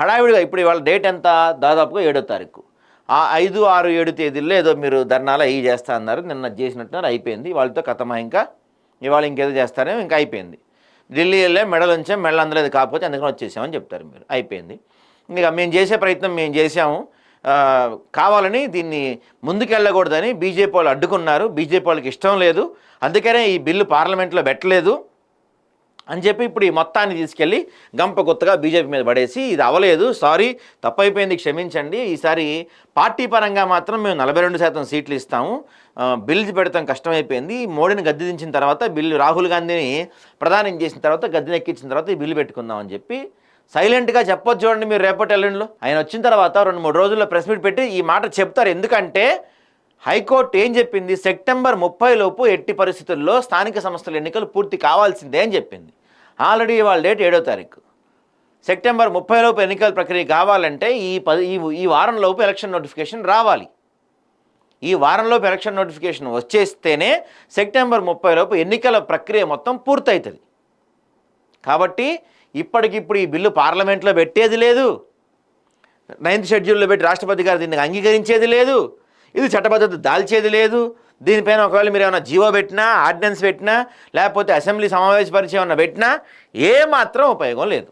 హడావిడిగా ఇప్పుడు ఇవాళ డేట్ ఎంత? దాదాపుగా ఏడో తారీఖు. ఆ ఐదు ఆరు ఏడు తేదీల్లో ఏదో మీరు ధర్నాలు అవి చేస్తా అన్నారు. నిన్న చేసినట్టున్నారు అయిపోయింది. వాళ్ళతో కథమా ఇంకా? ఇవాళ ఇంకేదో చేస్తారేమో ఇంకా అయిపోయింది. ఢిల్లీ వెళ్ళే మెడలు ఉంచాం మెడలు అందలేదు కాకపోతే అందుకని వచ్చేసామని చెప్తారు మీరు. అయిపోయింది. ఇక మేము చేసే ప్రయత్నం మేము చేసాము కావాలని దీన్ని ముందుకెళ్ళకూడదని బీజేపీ వాళ్ళు అడ్డుకున్నారు. బీజేపీ వాళ్ళకి ఇష్టం లేదు. అందుకనే ఈ బిల్లు పార్లమెంట్లో పెట్టలేదు. అని చెప్పి ఇప్పుడు ఈ మొత్తాన్ని తీసుకెళ్ళి గంప కొత్తగా బీజేపీ మీద పడేసి ఇది అవ్వలేదు సారీ తప్పైపోయింది క్షమించండి. ఈసారి పార్టీ పరంగా మాత్రం మేము నలభై రెండు శాతం సీట్లు ఇస్తాము. బిల్లు పెడతాం కష్టమైపోయింది. మోడీని గద్దెదించిన తర్వాత బిల్లు రాహుల్ గాంధీని ప్రధానం చేసిన తర్వాత గద్దెనెక్కించిన తర్వాత ఈ బిల్లు పెట్టుకుందాం అని చెప్పి సైలెంట్గా చెప్పొచ్చు చూడండి మీరు రేపటి ఎల్లుండిలో. ఆయన వచ్చిన తర్వాత రెండు మూడు రోజుల్లో ప్రెస్ మీట్ పెట్టి ఈ మాట చెప్తారు. ఎందుకంటే హైకోర్టు ఏం చెప్పింది? సెప్టెంబర్ ముప్పై లోపు ఎట్టి పరిస్థితుల్లో స్థానిక సంస్థల ఎన్నికలు పూర్తి కావాల్సిందే అని చెప్పింది. ఆల్రెడీ ఇవాళ డేట్ ఏడో తారీఖు. సెప్టెంబర్ ముప్పై లోపు ఎన్నికల ప్రక్రియ కావాలంటే ఈ పది ఈ వారంలోపు వారం లోపు ఎలక్షన్ నోటిఫికేషన్ రావాలి. ఈ వారంలోపు ఎలక్షన్ నోటిఫికేషన్ వచ్చేస్తేనే సెప్టెంబర్ ముప్పై లోపు ఎన్నికల ప్రక్రియ మొత్తం పూర్తవుతుంది కాబట్టి ఇప్పటికిప్పుడు ఈ బిల్లు పార్లమెంట్లో పెట్టేది లేదు. నైన్త్ షెడ్యూల్లో పెట్టి రాష్ట్రపతి గారు దీన్ని అంగీకరించేది లేదు. ఇది చట్టబద్ధత దాల్చేది లేదు. దీనిపైన ఒకవేళ మీరు ఏమైనా జీవో పెట్టినా ఆర్డినెన్స్ పెట్టినా లేకపోతే అసెంబ్లీ సమావేశపరిచి ఏమైనా పెట్టినా ఏమాత్రం ఉపయోగం లేదు.